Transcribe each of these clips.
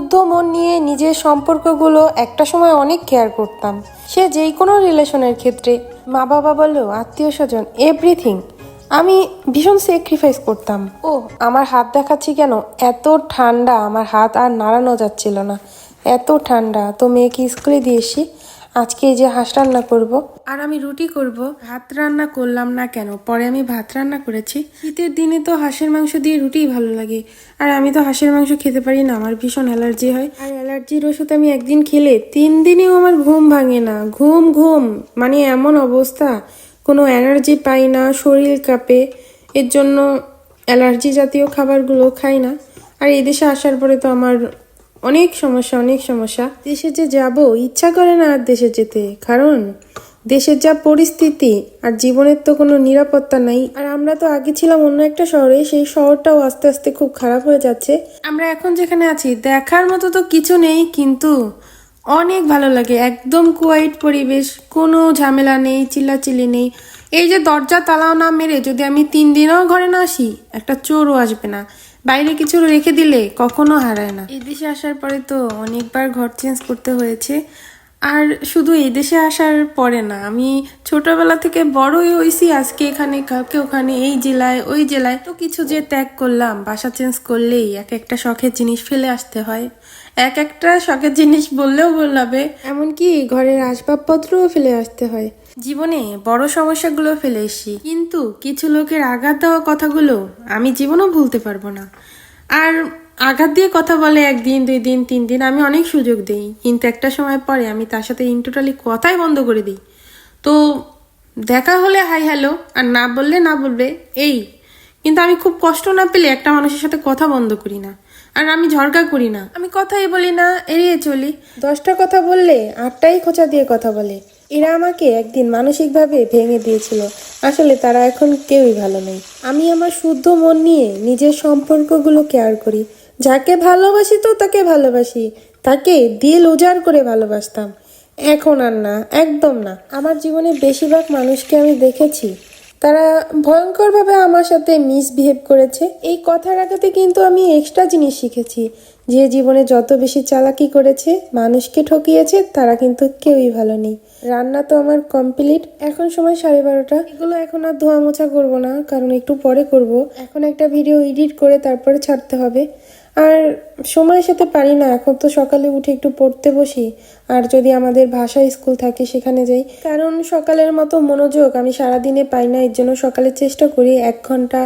শুদ্ধ মন নিয়ে নিজের সম্পর্কগুলো একটা সময় অনেক কেয়ার করতাম। সে যেই কোনো রিলেশনের ক্ষেত্রে মা বাবা বলো আত্মীয় স্বজন এভরিথিং আমি ভীষণ স্যাক্রিফাইস করতাম। ও আমার হাত দেখাচ্ছি কেন? এত ঠান্ডা, আমার হাত আর নাড়ানো যাচ্ছিল না। এত ঠান্ডা, তো মেয়েকে স্কুলে দিয়ে এসি আজকে যে হাঁস রান্না করব। আর আমি রুটি করব। ভাত রান্না করলাম না কেন? পরে আমি ভাত রান্না করেছি। শীতের দিনে তো হাঁসের মাংস দিয়ে রুটিই ভালো লাগে। আর আমি তো হাঁসের মাংস খেতে পারি না, আমার ভীষণ অ্যালার্জি হয়। আর অ্যালার্জির ওষুধ আমি একদিন খেলে তিন দিনেও আমার ঘুম ভাঙে না। ঘুম ঘুম মানে এমন অবস্থা। কোনো এনার্জি পাই না, শরীর কাঁপে। এর জন্য অ্যালার্জি জাতীয় খাবারগুলো খাই না। আর এই দেশে আসার পরে তো আমার অনেক সমস্যা অনেক সমস্যা। দেশে যে যাব, ইচ্ছা করে না আর দেশে যেতে। কারণ, দেশের যা পরিস্থিতি আর জীবনের তো কোনো নিরাপত্তা নাই। আর আমরা তো আগে ছিলাম অন্য একটা শহরে, সেই শহরটাও আস্তে আস্তে খুব খারাপ হয়ে যাচ্ছে। আমরা এখন যেখানে আছি, দেখার মতো তো কিছু নেই, কিন্তু অনেক ভালো লাগে। একদম কোয়াইট পরিবেশ, কোনো ঝামেলা নেই, চিল্লাচিল্লি নেই। এই যে দরজা, তালাও না মেরে যদি আমি তিন দিনও ঘরে না আসি, একটা চোরও আসবে না। বাইরে কিছু রেখে দিলে কখনো হারায় না। এই দেশে আসার পরে তো অনেকবার ঘর চেঞ্জ করতে হয়েছে। আর শুধু এই দেশে আসার পরে না, আমি ছোটবেলা থেকে বড়ই হয়েছি, আজকে এখানে, কালকে ওখানে, এই জেলায়, ওই জেলায়। তো কিছু যে ত্যাগ করলাম, বাসা চেঞ্জ করলেই এক একটা শখের জিনিস ফেলে আসতে হয়। এক একটা শখের জিনিস বললেও বললাবে এমনকি ঘরের আসবাবপত্রও ফেলে আসতে হয়। জীবনে বড় সমস্যাগুলো ফেলে এসি কিন্তু কিছু লোকের আঘাত দেওয়া কথাগুলো আমি জীবনও ভুলতে পারব না। আর আঘাত দিয়ে কথা বলে একদিন, দুই দিন, তিন দিন আমি অনেক সুযোগ দিই। কিন্তু একটা সময় পরে আমি তার সাথে ইন টোটালি কথাই বন্ধ করে দিই। তো দেখা হলে হাই হ্যালো আর না বললে না বলবে, এই। কিন্তু আমি খুব কষ্ট না পেলে একটা মানুষের সাথে কথা বন্ধ করি না। আর আমি ঝরকা করি না। আমি কথাই বলি না, এড়িয়ে চলি। দশটা কথা বললে আটটাই খোঁচা দিয়ে কথা বলে। এরা আমাকে একদিন মানসিকভাবে ভেঙে দিয়েছিল। আসলে তারা এখন কেউই ভালো নেই। আমি আমার শুদ্ধ মন নিয়ে নিজের সম্পর্কগুলো কেয়ার করি। যাকে ভালোবাসি তো তাকে ভালোবাসি। তাকে দিল উজাড় করে ভালোবাসতাম। এখন আর না, একদম না। আমার জীবনে বেশিরভাগ মানুষকে আমি দেখেছি। তারা ভয়ঙ্করভাবে আমার সাথে মিসবিহেভ করেছে। এই কথার আঘাতে কিন্তু আমি এক্সট্রা জিনিস শিখেছি। যে জীবনে যত বেশি চালাকি করেছে, মানুষকে ঠকিয়েছে, তারা কিন্তু কেউই ভালো নেই। রান্না তো আমার কমপ্লিট এখন সময় সাড়ে বারোটা। এগুলো এখন আর ধোয়া মোছা করব না, কারণ একটু পরে করব। এখন একটা ভিডিও এডিট করে তারপরে ছাড়তে হবে। আর সময়ের সাথে পারি না, এখন তো সকালে উঠে একটু পড়তে বসি। আর যদি আমাদের ভাষা স্কুল থাকে, সেখানে যাই। কারণ সকালের মতো মনোযোগ আমি সারাদিনে পাই না, এর জন্য সকালে চেষ্টা করি এক ঘণ্টা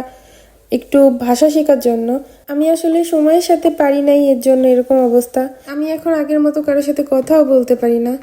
একটু ভাষা শেখার জন্য। আমি আসলে সময়ের সাথে পারি নাই, এর জন্য এরকম অবস্থা। আমি এখন আগের মতো কারোর সাথে কথাও বলতে পারি না।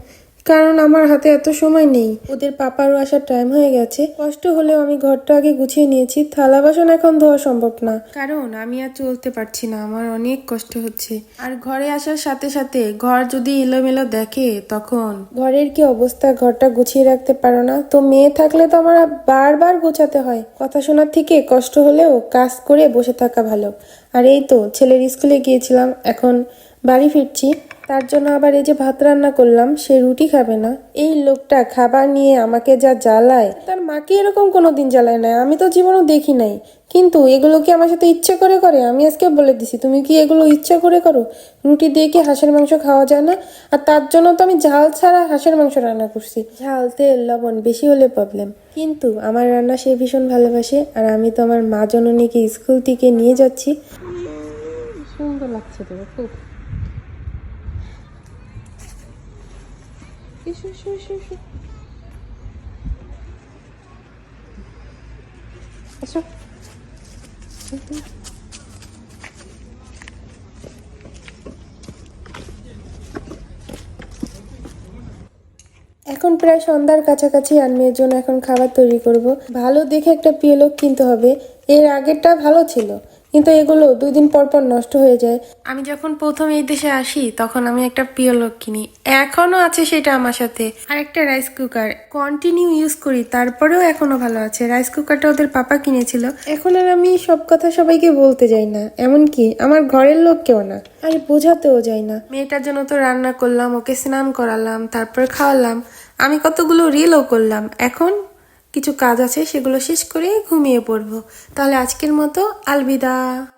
কারণ আমার হাতে এত সময় নেই। ওদের পাপারও আসার টাইম হয়ে গেছে। কষ্ট হলেও আমি ঘরটা আগে গুছিয়ে নিয়েছি। থালা বাসন এখন ধোয়া সম্ভব না। কারণ আমি আর চলতে পারছি না। আমার অনেক কষ্ট হচ্ছে। আর ঘরে আসার সাথে সাথে ঘর যদি এলোমেলো দেখে, তখন ঘরের কি অবস্থা? ঘরটা গুছিয়ে রাখতে পারো না। তো মেয়ে থাকলে তো আমার বারবার গোছাতে হয়। কথা শোনার থেকে কষ্ট হলেও কাজ করে বসে থাকা ভালো। আর এই তো, ছেলের স্কুলে গিয়েছিলাম। এখন বাড়ি ফিরছি। তার জন্য আবার এই যে ভাত রান্না করলাম, সে রুটি খাবে না। এই লোকটা খাবার নিয়ে আমাকে যা জ্বালায়, তার মাকে এরকম কোনো দিন জ্বালায় না আমি তো জীবনও দেখি নাই। কিন্তু এগুলো কি আমার সাথে ইচ্ছে করে করে? আমি আজকে বলে দিছি, তুমি কি এগুলো ইচ্ছা করে করো? রুটি দিয়ে কি হাঁসের মাংস খাওয়া যায় না? আর তার জন্য তো আমি ঝাল ছাড়া হাঁসের মাংস রান্না করছি। ঝাল, তেল, লবণ বেশি হলে প্রবলেম কিন্তু আমার রান্না সে ভীষণ ভালোবাসে, আর আমি তো আমার মা জননীকে স্কুল থেকে নিয়ে যাচ্ছি। সুন্দর লাগছে তো, খুব। এসো এসো এসো এসো এসো এখন প্রায় সন্ধ্যার কাছাকাছি, আর মেয়ের জন্য এখন খাবার তৈরি করব। ভালো দেখে একটা পিওলক কিনতে হবে। এর আগেরটা ভালো ছিল। কিন্তু এগুলো দুই দিন পর পর নষ্ট হয়ে যায়। আমি যখন প্রথম এই দেশে আসি তখন আমি একটা পিওলক কিনি। এখনও আছে সেটা আমার সাথে। আর একটা রাইস কুকার কন্টিনিউ ইউজ করি তারপরেও এখনও ভালো আছে। রাইস কুকারটা ওদের পাপা কিনেছিল। এখন আর আমি সব কথা সবাইকে বলতে যাই না। এমনকি আমার ঘরের লোক কেউ না। আর বোঝাতেও যাই না। মেয়েটার জন্য তো রান্না করলাম ওকে স্নান করালাম তারপর খাওয়ালাম। আমি কতগুলো রিলও করলাম। এখন কিছু কাজ আছে সেগুলো শেষ করে ঘুমিয়ে পড়ব। তাহলে আজকের মতো আলবিদা।